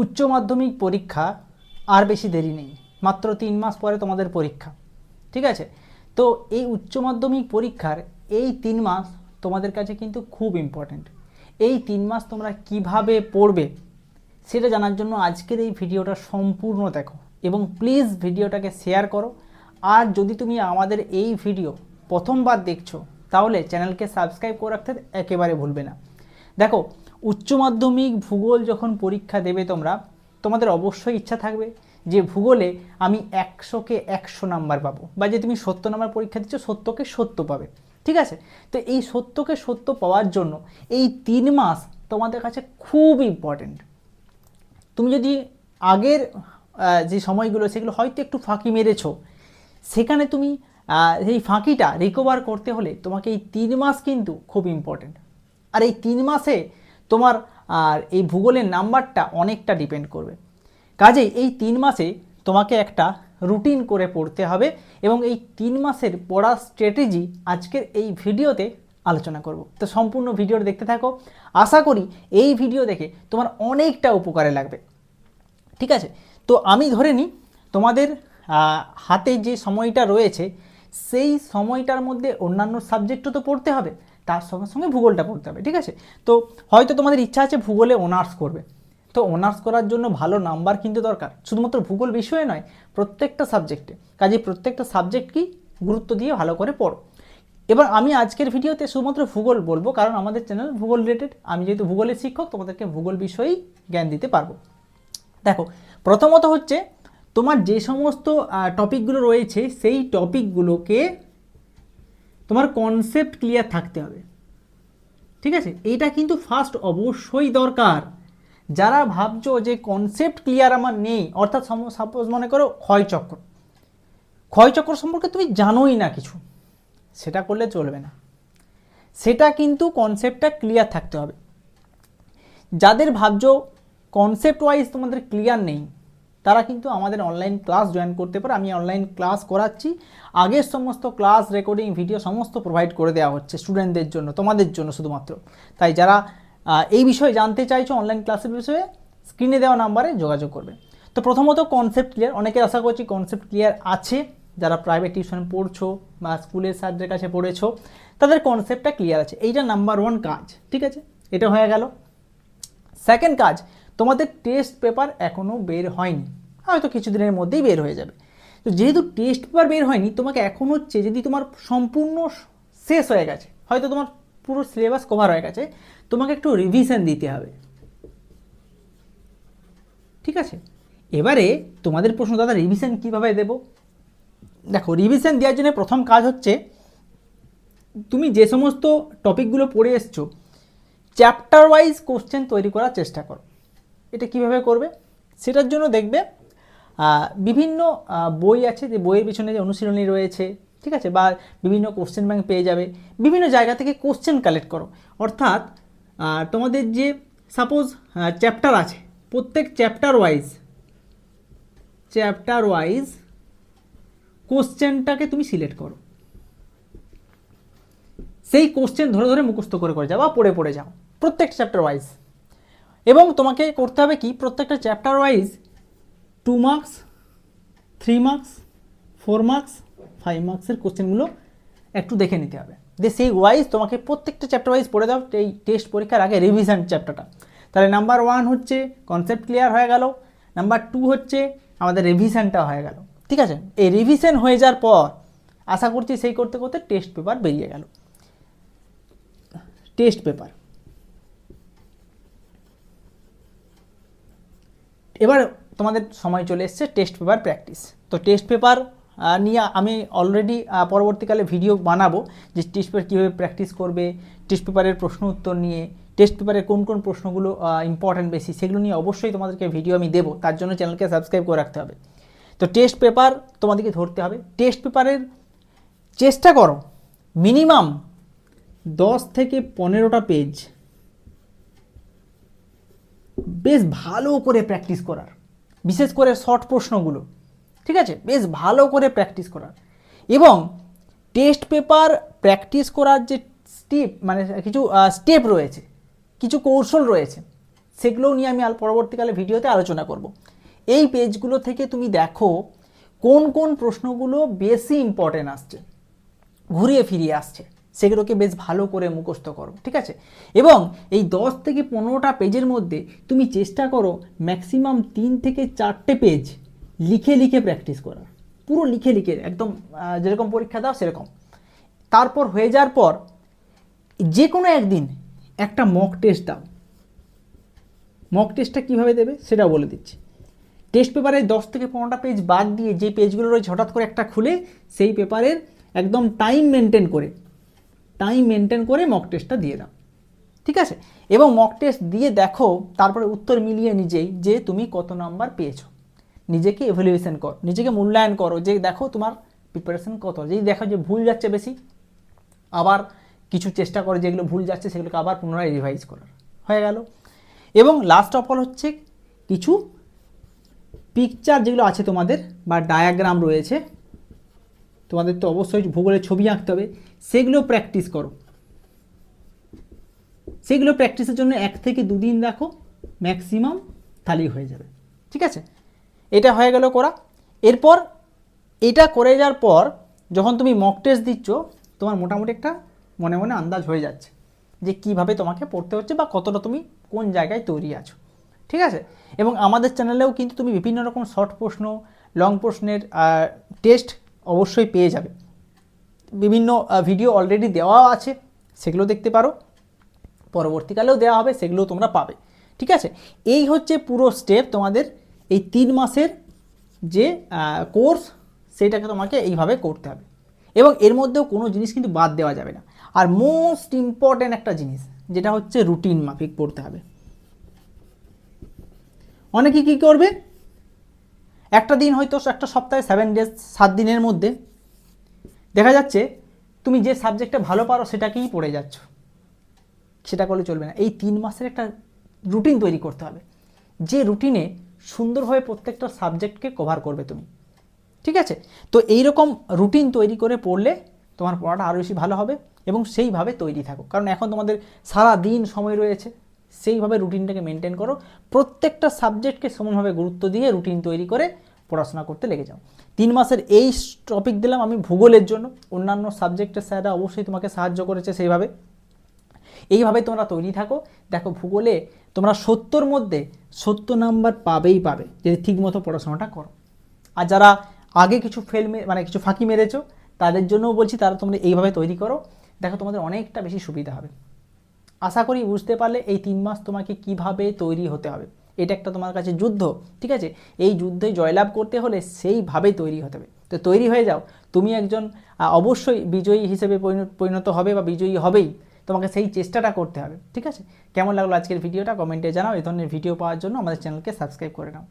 উচ্চ মাধ্যমিক পরীক্ষা আর বেশি দেরি নেই। মাত্র তিন মাস পরে তোমাদের পরীক্ষা। ঠিক আছে? তো এই উচ্চ মাধ্যমিক পরীক্ষার এই তিন মাস তোমাদের কাছে কিন্তু খুব ইম্পর্ট্যান্ট এই তিন মাস তোমরা কীভাবে পড়বে সেটা জানার জন্য আজকের এই ভিডিওটা সম্পূর্ণ দেখো এবং প্লিজ ভিডিওটাকে শেয়ার করো। আর যদি তুমি আমাদের এই ভিডিও প্রথমবার দেখছ, তাহলে চ্যানেলকে সাবস্ক্রাইব করে রাখতে একেবারে ভুলবে না। দেখো উচ্চ মাধ্যমিক ভূগোল যখন পরীক্ষা দেবে তোমরা, তোমাদের অবশ্যই ইচ্ছা থাকবে যে ভূগোলে আমি একশোকে একশো নাম্বার পাবো বা যে তুমি সত্তর নাম্বার পরীক্ষা দিচ্ছ সত্যকে সত্য পাবে, ঠিক আছে? তো এই সত্যকে সত্য পাওয়ার জন্য এই তিন মাস তোমাদের কাছে খুব ইম্পর্ট্যান্ট তুমি যদি আগের যে সময়গুলো সেগুলো হয়তো একটু ফাঁকি মেরেছো, সেখানে তুমি এই ফাঁকিটা রিকভার করতে হলে তোমাকে এই তিন মাস কিন্তু খুব ইম্পর্ট্যান্ট আর এই তিন মাসে তোমার আর এই ভূগোলের নাম্বারটা অনেকটা ডিপেন্ড করবে। কাজেই এই তিন মাসে তোমাকে একটা রুটিন করে পড়তে হবে এবং এই তিন মাসের পড়ার স্ট্র্যাটেজি আজকের এই ভিডিওতে আলোচনা করব। তো সম্পূর্ণ ভিডিওটা দেখতে থাকো। আশা করি এই ভিডিও দেখে তোমার অনেকটা উপকারে লাগবে। ঠিক আছে? তো আমি ধরে নিই, তোমাদের হাতে যে সময়টা রয়েছে, সেই সময়টার মধ্যে অন্যান্য সাবজেক্টও তো পড়তে হবে। তার সঙ্গে সঙ্গে ভূগোলটা পড়তে হবে, ঠিক আছে? তো হয়তো তোমাদের ইচ্ছা আছে ভূগোলে অনার্স করবে। তো অনার্স করার জন্য ভালো নাম্বার কিন্তু দরকার। শুধুমাত্র ভূগোল বিষয়ে নয়, প্রত্যেকটা সাবজেক্টে। কাজে প্রত্যেকটা সাবজেক্টকেই গুরুত্ব দিয়ে ভালো করে পড়ো। এবার আমি আজকের ভিডিওতে শুধুমাত্র ভূগোল বলব, কারণ আমাদের চ্যানেল ভূগোল রিলেটেড আমি যেহেতু ভূগোলের শিক্ষক, তোমাদেরকে ভূগোল বিষয়েই জ্ঞান দিতে পারব। দেখো, প্রথমত হচ্ছে তোমার যে সমস্ত টপিকগুলো রয়েছে, সেই টপিকগুলোকে তোমার কনসেপ্ট ক্লিয়ার থাকতে হবে। ঠিক আছে? এটা কিন্তু ফার্স্ট অবশ্যই দরকার। যারা ভাবছ যে কনসেপ্ট ক্লিয়ার আমার নেই, অর্থাৎ সাপোজ মনে করো ক্ষয়চক্র। ক্ষয়চক্র সম্পর্কে তুমি জানোই না কিছু। সেটা করলে চলবে না। সেটা কিন্তু কনসেপ্টটা ক্লিয়ার থাকতে হবে। যাদের ভাবছ কনসেপ্ট ওয়াইজ তোমাদের ক্লিয়ার নেই তারা কিন্তু আমাদের অনলাইন ক্লাস জয়েন করতে পারে। আমি অনলাইন ক্লাস করাচ্ছি। আগের সমস্ত ক্লাস রেকর্ডিং ভিডিও সমস্ত প্রোভাইড করে দেওয়া হচ্ছে স্টুডেন্টদের জন্য, তোমাদের জন্য শুধুমাত্র। তাই যারা এই বিষয়ে জানতে চাইছো অনলাইন ক্লাসের বিষয়ে স্ক্রিনে দেওয়া নাম্বারে যোগাযোগ করবে। তো প্রথমত কনসেপ্ট ক্লিয়ার অনেকের আশা করছি কনসেপ্ট ক্লিয়ার আছে। যারা প্রাইভেট টিউশন পড়ছো বা স্কুলের স্যারদের কাছে পড়েছো, তাদের কনসেপ্টটা ক্লিয়ার আছে। এইটা নাম্বার ওয়ান কাজ, ঠিক আছে? এটা হয়ে গেল। সেকেন্ড কাজ, তোমাদের টেস্ট পেপার এখনও বের হয়নি। হয়তো কিছুদিনের মধ্যেই বের হয়ে যাবে। তো যেহেতু টেস্ট পেপার বের হয়নি, তোমাকে এখন হচ্ছে যদি তোমার সম্পূর্ণ শেষ হয়ে গেছে, হয়তো তোমার পুরো সিলেবাস কভার হয়ে গেছে, তোমাকে একটু রিভিশন দিতে হবে। ঠিক আছে? এবারে তোমাদের প্রশ্ন, দাদা রিভিশন কীভাবে দেব? দেখো রিভিশন দেওয়ার জন্য প্রথম কাজ হচ্ছে, তুমি যে সমস্ত টপিকগুলো পড়ে এসছো চ্যাপ্টার ওয়াইজ কোশ্চেন তৈরি করার চেষ্টা করো। এটা কীভাবে করবে? সেটার জন্য দেখবে বিভিন্ন বই আছে, যে বইয়ের পিছনে যে অনুশীলনী রয়েছে, ঠিক আছে? বা বিভিন্ন কোশ্চেন ব্যাংক পেয়ে যাবে। বিভিন্ন জায়গা থেকে কোশ্চেন কালেক্ট করো। অর্থাৎ তোমাদের যে সাপোজ চ্যাপ্টার আছে, প্রত্যেক চ্যাপ্টার ওয়াইজ চ্যাপ্টার ওয়াইজ কোশ্চেনটাকে তুমি সিলেক্ট করো। সেই কোশ্চেন ধরে ধরে মুখস্থ করে করে যাও বা পড়ে পড়ে যাও, প্রত্যেকটা চ্যাপ্টার ওয়াইজ এবং তোমাকে করতে হবে কি? প্রত্যেকটা chapter wise two marks three marks four marks five মার্কসের কোশ্চেনগুলো একটু দেখে নিতে হবে। যে সেই ওয়াইজ তোমাকে প্রত্যেকটা চ্যাপ্টার ওয়াইজ পড়ে দাও, এই টেস্ট পরীক্ষার আগে রিভিশন চ্যাপ্টারটা তাহলে নাম্বার ওয়ান হচ্ছে কনসেপ্ট ক্লিয়ার হয়ে গেল নাম্বার টু হচ্ছে আমাদের রিভিশনটা হয়ে গেল। ঠিক আছে? এই রিভিশন হয়ে যাওয়ার পর আশা করছি সেই করতে করতে টেস্ট পেপার বেরিয়ে গেল। টেস্ট পেপার এবার তোমাদের সময় চলে এসছে টেস্ট পেপার প্র্যাকটিস তো টেস্ট পেপার নিয়ে আমি অলরেডি পরবর্তীকালে ভিডিও বানাবো যে টেস্ট পেপার কীভাবে প্র্যাকটিস করবে টেস্ট পেপারের প্রশ্ন উত্তর নিয়ে টেস্ট পেপারের কোন কোন প্রশ্নগুলো ইম্পর্ট্যান্ট বেশি সেগুলো নিয়ে অবশ্যই তোমাদেরকে ভিডিও আমি দেবো, তার জন্য চ্যানেলকে সাবস্ক্রাইব করে রাখতে হবে। তো টেস্ট পেপার তোমাদেরকে ধরতে হবে টেস্ট পেপারের চেষ্টা করো মিনিমাম দশ থেকে পনেরোটা পেজ বেশ ভালো করে প্র্যাকটিস করার। বিশেষ করে শর্ট প্রশ্নগুলো, ঠিক আছে? বেশ ভালো করে প্র্যাকটিস করার। এবং টেস্ট পেপার প্র্যাকটিস করার যে স্টেপ মানে কিছু স্টেপ রয়েছে, কিছু কৌশল রয়েছে, সেগুলোও নিয়ে আমি পরবর্তীকালে ভিডিওতে আলোচনা করব। এই পেজগুলো থেকে তুমি দেখো কোন কোন প্রশ্নগুলো বেশি ইম্পর্টেন্ট আসছে, ঘুরিয়ে ফিরিয়ে আসছে। সেগুলোকে বেশ ভালো করে মুখস্থ করো, ঠিক আছে? এবং এই দশ থেকে পনেরোটা পেজের মধ্যে তুমি চেষ্টা করো ম্যাক্সিমাম তিন থেকে চারটে পেজ লিখে লিখে প্র্যাকটিস করার। পুরো লিখে লিখে, একদম যেরকম পরীক্ষা দাও সেরকম। তারপর হয়ে যাওয়ার পর যে কোনো একদিন একটা মক টেস্ট দাও। মক টেস্টটা কীভাবে দেবে সেটা বলে দিচ্ছি। টেস্ট পেপারে দশ থেকে পনেরোটা পেজ বাদ দিয়ে যে পেজগুলো রয়েছে হঠাৎ করে একটা খুলে সেই পেপারের একদম টাইম মেনটেন করে টাইম মেনটেন করে মক টেস্টটা দিয়ে দাও। ঠিক আছে? এবং মক টেস্ট দিয়ে দেখো, তারপরে উত্তর মিলিয়ে নিজেই যে তুমি কত নাম্বার পেয়েছ। নিজেকে এভ্যালুয়েশন করো, নিজেকে মূল্যায়ন করো যে দেখো তোমার প্রিপারেশন কত। যদি দেখো যে ভুল যাচ্ছে বেশি, আবার কিছু চেষ্টা করে যেগুলো ভুল যাচ্ছে সেগুলোকে আবার পুনরায় রিভাইজ করার। হয়ে গেল? এবং লাস্ট অফ অল হচ্ছে কিছু পিকচার যেগুলো আছে তোমাদের বা ডায়াগ্রাম রয়েছে তোমাদের তো অবশ্যই ভূগোলের ছবি আঁকতে হবে। সেগুলো প্র্যাকটিস করো। সেগুলো প্র্যাকটিসের জন্য এক থেকে দুদিন রাখো। ম্যাক্সিমাম তাহলেই হয়ে যাবে। ঠিক আছে? এটা হয়ে গেল করা। এরপর এটা করে যাওয়ার পর যখন তুমি মক টেস্ট দিচ্ছ, তোমার মোটামুটি একটা মনে মনে আন্দাজ হয়ে যাচ্ছে যে কীভাবে তোমাকে পড়তে হচ্ছে বা কতটা তুমি কোন জায়গায় তৈরি আছো। ঠিক আছে? এবং আমাদের চ্যানেলেও কিন্তু তুমি বিভিন্ন রকম শর্ট প্রশ্ন লং প্রশ্নের টেস্ট অবশ্যই পেয়ে যাবে। বিভিন্ন ভিডিও অলরেডি দেওয়া আছে, সেগুলো দেখতে পারো। পরবর্তীকালেও দেওয়া হবে সেগুলোও তোমরা পাবে। ঠিক আছে? এই হচ্ছে পুরো স্টেপ তোমাদের এই তিন মাসের যে কোর্স সেটাকে তোমাকে এইভাবে করতে হবে। এবং এর মধ্যেও কোনো জিনিস কিন্তু বাদ দেওয়া যাবে না। আর মোস্ট ইম্পর্ট্যান্ট একটা জিনিস, যেটা হচ্ছে রুটিন মাফিক পড়তে হবে। অনেকে কী করবে? একটা দিন হয়তো একটা সপ্তাহে সেভেন ডেজ সাত দিনের মধ্যে। দেখা যাচ্ছে তুমি যে সাবজেক্টে ভালো পারো সেটাকেই পড়ে যাচ্ছ। সেটা করলে চলবে না। এই তিন মাসের একটা রুটিন তৈরি করতে হবে। যে রুটিনে সুন্দরভাবে প্রত্যেকটা সাবজেক্টকে কভার করবে তুমি। ঠিক আছে? তো এই রকম রুটিন তৈরি করে পড়লে তোমার পড়াটা আরও বেশি ভালো হবে এবং সেইভাবে তৈরি থাকো। কারণ এখন তোমাদের সারা দিন সময় রয়েছে। সেইভাবে রুটিনটাকে মেনটেন করো। প্রত্যেকটা সাবজেক্টকে সমানভাবে গুরুত্ব দিয়ে রুটিন তৈরি করে পড়াশোনা করতে লেগে যাও। তিন মাসের এই টপিক দিলাম আমি ভূগোলের জন্য। অন্যান্য সাবজেক্টের স্যাররা অবশ্যই তোমাকে সাহায্য করেছে সেইভাবে। এইভাবে তোমরা তৈরি থাকো। দেখো, ভূগোলে তোমরা সত্তর মধ্যে সত্তর নাম্বার পাবেই পাবে যদি ঠিকমতো পড়াশোনাটা করো। আর যারা আগে কিছু ফেল মানে কিছু ফাঁকি মেরেছো, তাদের জন্যও বলছি, তারা তোমরা এইভাবে তৈরি করো। দেখো, তোমাদের অনেকটা বেশি সুবিধা হবে। আশা করি বুঝতে পারলে এই তিন মাস তোমাকে কীভাবে তৈরি হতে হবে। এটা একটা তোমার কাছে যুদ্ধ, ঠিক আছে? এই যুদ্ধে জয়লাভ করতে হলে সেইভাবেই তৈরি হতে হবে। তো তৈরি হয়ে যাও। তুমি একজন অবশ্যই বিজয়ী হিসেবে পরিণ- পরিণত হবে বা বিজয়ী হবেই। তোমাকে সেই চেষ্টাটা করতে হবে, ঠিক আছে? কেমন লাগল আজকের ভিডিওটা? কমেন্টে জানাও। এই ধরনের ভিডিও পাওয়ার জন্য আমাদের চ্যানেলকে সাবস্ক্রাইব করে নাও।